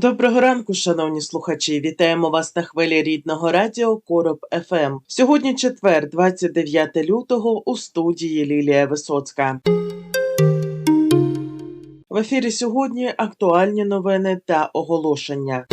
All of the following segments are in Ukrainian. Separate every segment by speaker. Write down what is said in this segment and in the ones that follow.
Speaker 1: Доброго ранку, шановні слухачі. Вітаємо вас на хвилі рідного радіо Короб ФМ. Сьогодні четвер, 29 лютого, у студії Лілія Висоцька. В ефірі сьогодні актуальні новини та оголошення.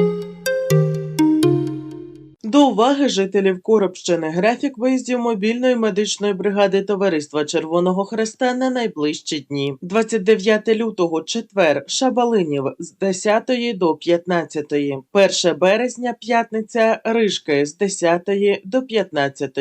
Speaker 1: До уваги жителів Коробщини графік виїздів мобільної медичної бригади Товариства Червоного Хреста на найближчі дні. 29 лютого, четвер, Шабалинів з 10 до 15. 1 березня, п'ятниця, Рижки з 10 до 15.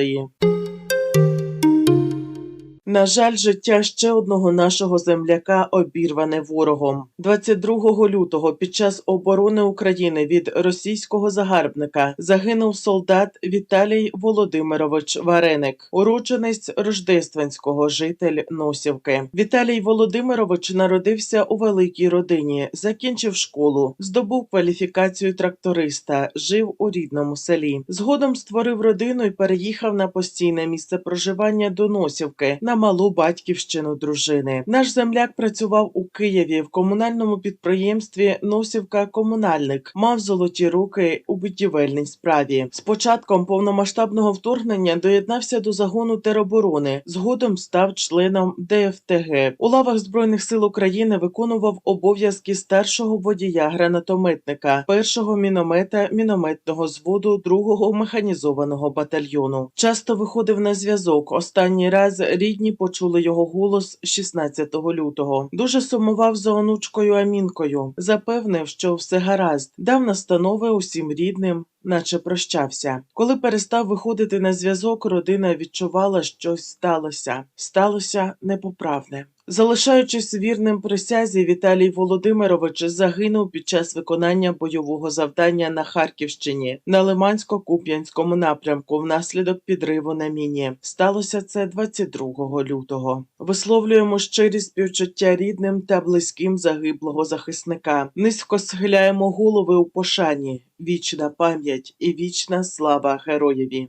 Speaker 1: На жаль, життя ще одного нашого земляка обірване ворогом. 22 лютого під час оборони України від російського загарбника загинув солдат Віталій Володимирович Вареник, уродженець Рождественського житель Носівки. Віталій Володимирович народився у великій родині, закінчив школу, здобув кваліфікацію тракториста, жив у рідному селі. Згодом створив родину і переїхав на постійне місце проживання до Носівки на малу батьківщину дружини. Наш земляк працював у Києві в комунальному підприємстві Носівка Комунальник, мав золоті руки у будівельній справі. З початком повномасштабного вторгнення доєднався до загону тероборони. Згодом став членом ДФТГ. У лавах збройних сил України виконував обов'язки старшого водія гранатометника, першого міномета мінометного зводу другого механізованого батальйону. Часто виходив на зв'язок. Останній раз рідні почули його голос 16 лютого. Дуже сумував за онучкою Амінкою. Запевнив, що все гаразд, дав настанови усім рідним. Наче прощався. Коли перестав виходити на зв'язок, родина відчувала, щось сталося. Сталося непоправне. Залишаючись вірним присязі, Віталій Володимирович загинув під час виконання бойового завдання на Харківщині на Лимансько-Куп'янському напрямку внаслідок підриву на міні. Сталося це 22 лютого. Висловлюємо щирі співчуття рідним та близьким загиблого захисника. Низько схиляємо голови у пошані. Вічна пам'ять і вічна слава героєві.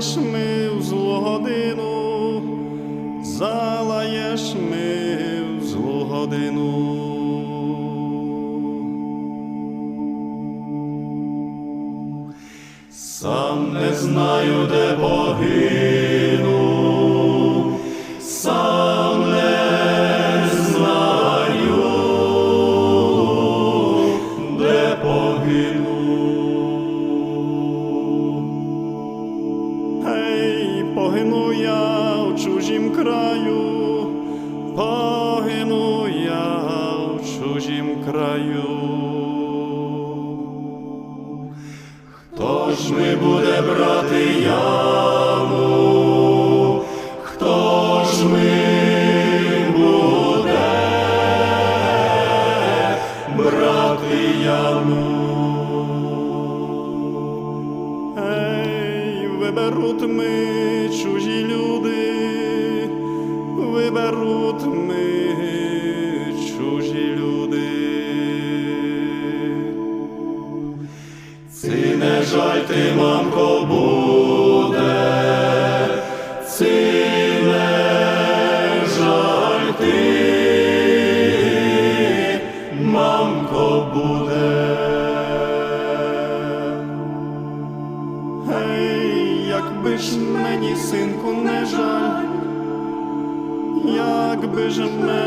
Speaker 2: залаєш ми виберуть ми якби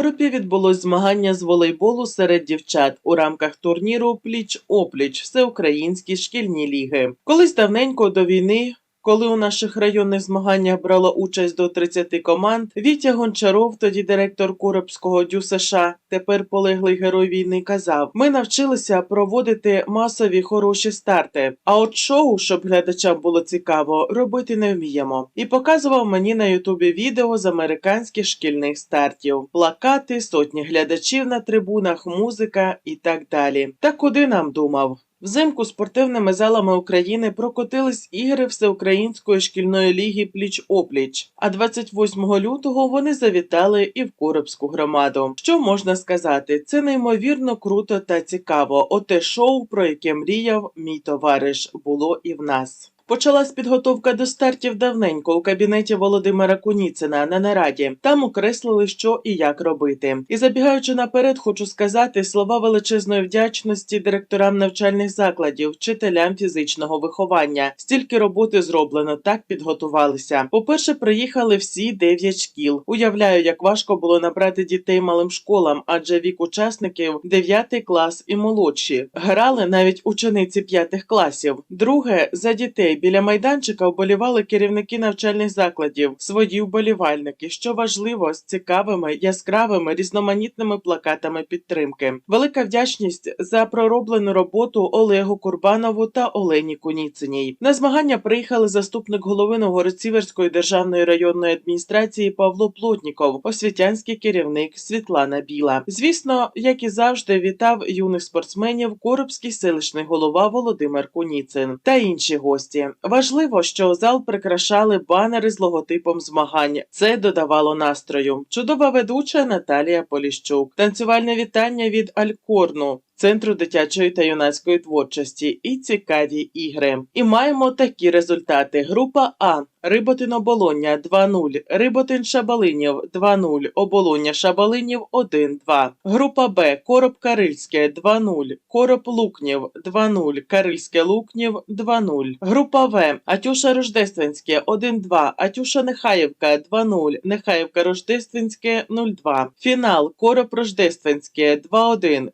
Speaker 1: У Коропі відбулось змагання з волейболу серед дівчат у рамках турніру Пліч-опліч Всеукраїнські шкільні ліги. Колись давненько до війни. Коли у наших районних змаганнях брало участь до 30 команд, Вітя Гончаров, тоді директор Коробського дю США, тепер полеглий герой війни, казав: ми навчилися проводити масові хороші старти. А от шоу, щоб глядачам було цікаво, робити не вміємо. І показував мені на Ютубі відео з американських шкільних стартів, плакати, сотні глядачів на трибунах, музика і так далі. Та куди нам думав? Взимку спортивними залами України прокотились ігри Всеукраїнської шкільної ліги Пліч-опліч. А 28 лютого вони завітали і в Коробську громаду. Що можна сказати? Це неймовірно круто та цікаво. Оте шоу, про яке мріяв мій товариш, було і в нас. Почалась підготовка до стартів давненько у кабінеті Володимира Куніцина на нараді. Там окреслили, що і як робити. І забігаючи наперед, хочу сказати слова величезної вдячності директорам навчальних закладів, вчителям фізичного виховання. Стільки роботи зроблено, так підготувалися. По-перше, приїхали всі дев'ять шкіл. Уявляю, як важко було набрати дітей малим школам, адже вік учасників 9 клас і молодші. Грали навіть учениці п'ятих класів. Друге, за дітей біля майданчика вболівали керівники навчальних закладів, свої вболівальники, що важливо, з цікавими, яскравими, різноманітними плакатами підтримки. Велика вдячність за пророблену роботу Олегу Курбанову та Олені Куніциній. На змагання приїхали заступник голови Новгород-Сіверської державної районної адміністрації Павло Плотніков, освітянський керівник Світлана Біла. Звісно, як і завжди, вітав юних спортсменів Коробський селищний голова Володимир Куніцин та інші гості. Важливо, що зал прикрашали банери з логотипом змагань. Це додавало настрою. Чудова ведуча Наталія Поліщук. Танцювальне вітання від Алькорну. Центру дитячої та юнацької творчості і цікаві ігри. І маємо такі результати. Група А. Риботин Оболоння 2-0, Риботин Шабалинів 2-0, Оболоння Шабалинів 1-2. Група Б. Короб Карильське 2-0, Короб Лукнів 2-0, Карильське Лукнів 2-0. Група В. Атюша Рождественське 1-2, Атюша Нехаєвка 2-0, Нехаєвка Рождественське 0-2. Фінал Короб Рождественське 2-1,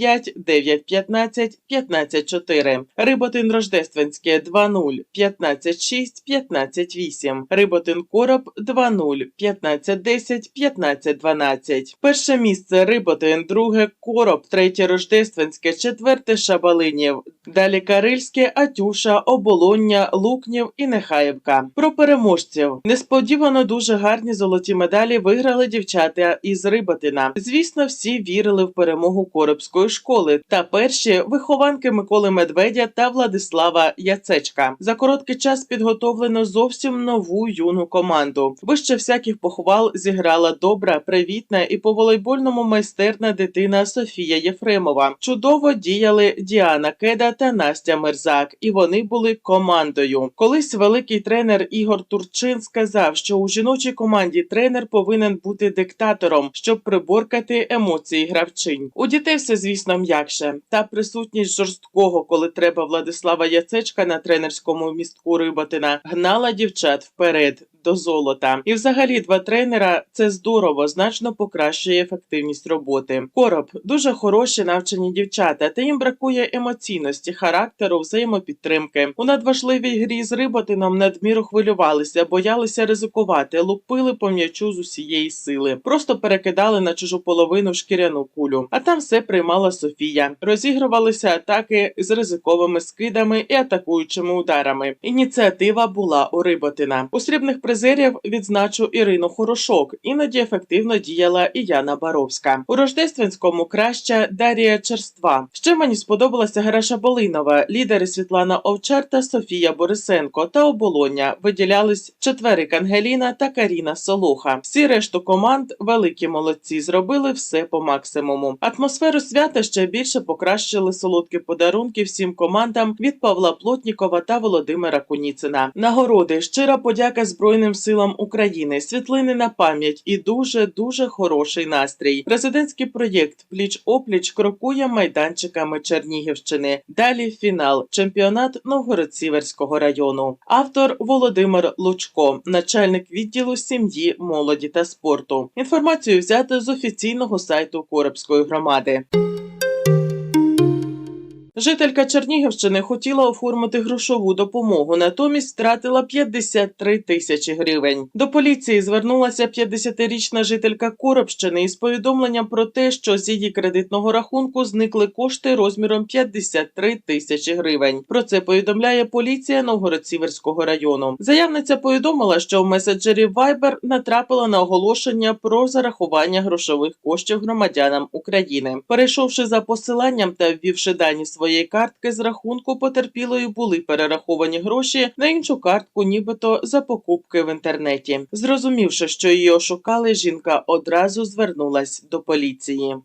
Speaker 1: 15-5, 9-15, 15-4. Риботин Рождественське 2-0, 15-6, 15-8. Риботин Короб 2-0, 15-10, 15-12. Перше місце Риботин, друге Короб, третє Рождественське, четверте Шабалинів. Далі Карильське, Атюша, Оболоння, Лукнів і Нехаєвка. Про переможців. Несподівано дуже гарні золоті медалі виграли дівчата із Риботина. Звісно, всі вірили в перемогу Коробської школи та перші вихованки Миколи Медведя та Владислава Яцечка. За короткий час підготовлено зовсім нову юну команду. Вище всяких похвал зіграла добра, привітна і по волейбольному майстерна дитина Софія Єфремова. Чудово діяли Діана Кеда та Настя Мерзак, і вони були командою. Колись великий тренер Ігор Турчин сказав, що у жіночій команді тренер повинен бути диктатором, щоб приборкати емоції гравчинь. У дітей все, звісно, м'якше. Та присутність жорсткого, коли треба Владислава Яцечка на тренерському містку Риботина, гнала дівчат вперед. До золота, і взагалі два тренера це здорово, значно покращує ефективність роботи. Короб дуже хороші навчені дівчата, та їм бракує емоційності, характеру, взаємопідтримки. У надважливій грі з Риботином надміру хвилювалися, боялися ризикувати, лупили по м'ячу з усієї сили, просто перекидали на чужу половину шкіряну кулю, а там все приймали. Мала Софія. Розігрувалися атаки з ризиковими скидами і атакуючими ударами. Ініціатива була у Риботина. У срібних призерів відзначу Ірину Хорошок. Іноді ефективно діяла і Яна Баровська. У Рождественському краща Дарія Черства. Ще мені сподобалася Граша Болинова, лідери Світлана Овчар та Софія Борисенко та оболоння виділялись четверик Ангеліна та Каріна Солоха. Всі решту команд великі молодці зробили все по максимуму. Атмосферу свята ще більше покращили солодкі подарунки всім командам від Павла Плотнікова та Володимира Куніцина. Нагороди, щира подяка Збройним силам України, світлини на пам'ять і дуже дуже хороший настрій. Президентський проєкт Пліч опліч крокує майданчиками Чернігівщини. Далі фінал чемпіонат Новгород-Сіверського району. Автор Володимир Лучко, начальник відділу сім'ї, молоді та спорту. Інформацію взято з офіційного сайту Коробської громади. Жителька Чернігівщини хотіла оформити грошову допомогу, натомість втратила 53 тисячі гривень. До поліції звернулася 50-річна жителька Коробщини із повідомленням про те, що з її кредитного рахунку зникли кошти розміром 53 тисячі гривень. Про це повідомляє поліція Новгород-Сіверського району. Заявниця повідомила, що в меседжері Viber натрапила на оголошення про зарахування грошових коштів громадянам України. Перейшовши за посиланням та ввівши дані своєї картки з рахунку потерпілої були перераховані гроші на іншу картку, нібито за покупки в інтернеті. Зрозумівши, що її ошукали, жінка одразу звернулась до поліції.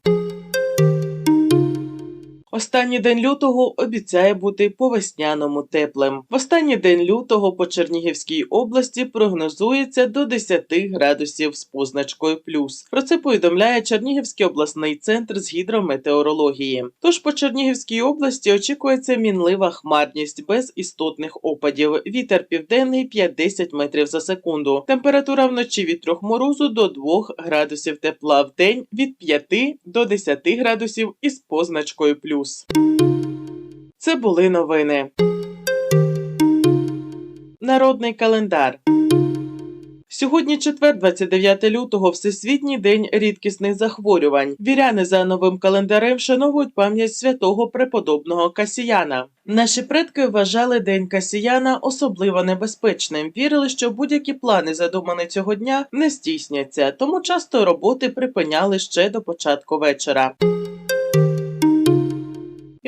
Speaker 1: Останній день лютого обіцяє бути по весняному теплим. В останній день лютого по Чернігівській області прогнозується до 10 градусів з позначкою плюс. Про це повідомляє Чернігівський обласний центр з гідрометеорології. Тож по Чернігівській області очікується мінлива хмарність без істотних опадів. Вітер південний 5-10 метрів за секунду. Температура вночі від 3 морозу до 2 градусів тепла в день від 5 до 10 градусів із позначкою плюс. Це були новини. Народний календар. Сьогодні четвер, 29 лютого, Всесвітній день рідкісних захворювань. Віряни за новим календарем вшановують пам'ять святого преподобного Касіяна. Наші предки вважали день Касіяна особливо небезпечним. Вірили, що будь-які плани, задумані цього дня, не здійсняться, тому часто роботи припиняли ще до початку вечора.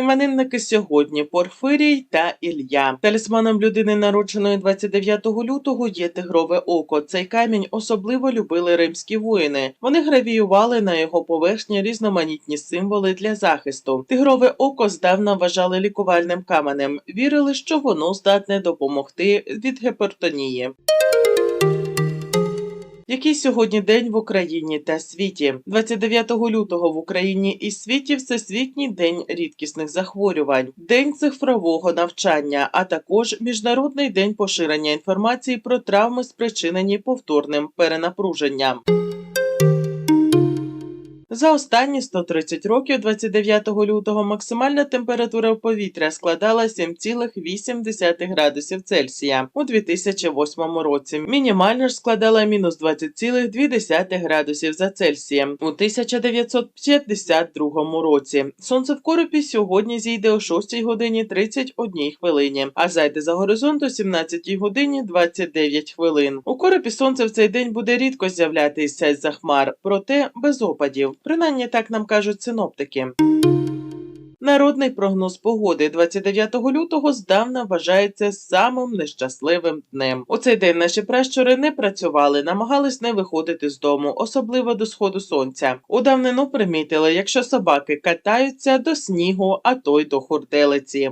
Speaker 1: Іменинники сьогодні Порфирій та Ілля. Талісманом людини, народженої 29 лютого, є тигрове око. Цей камінь особливо любили римські воїни. Вони гравіювали на його поверхні різноманітні символи для захисту. Тигрове око здавна вважали лікувальним каменем. Вірили, що воно здатне допомогти від гіпертонії. Який сьогодні день в Україні та світі? 29 лютого в Україні і світі Всесвітній день рідкісних захворювань, день цифрового навчання, а також Міжнародний день поширення інформації про травми, спричинені повторним перенапруженням. За останні 130 років, 29 лютого, максимальна температура повітря складала 7,8 градусів Цельсія у 2008 році. Мінімальна ж складала мінус 20,2 градусів за Цельсієм у 1952 році. Сонце в коропі сьогодні зійде о 6 годині 31 хвилині, а зайде за горизонт о 17 годині 29 хвилин. У коропі сонце в цей день буде рідко з'являтися з-за хмар, проте без опадів. Принаймні так нам кажуть синоптики. Народний прогноз погоди 29 лютого здавна вважається самим нещасливим днем. У цей день наші пращури не працювали, намагались не виходити з дому, особливо до сходу сонця. У давнину примітили, якщо собаки катаються до снігу, а то й до хурделиці.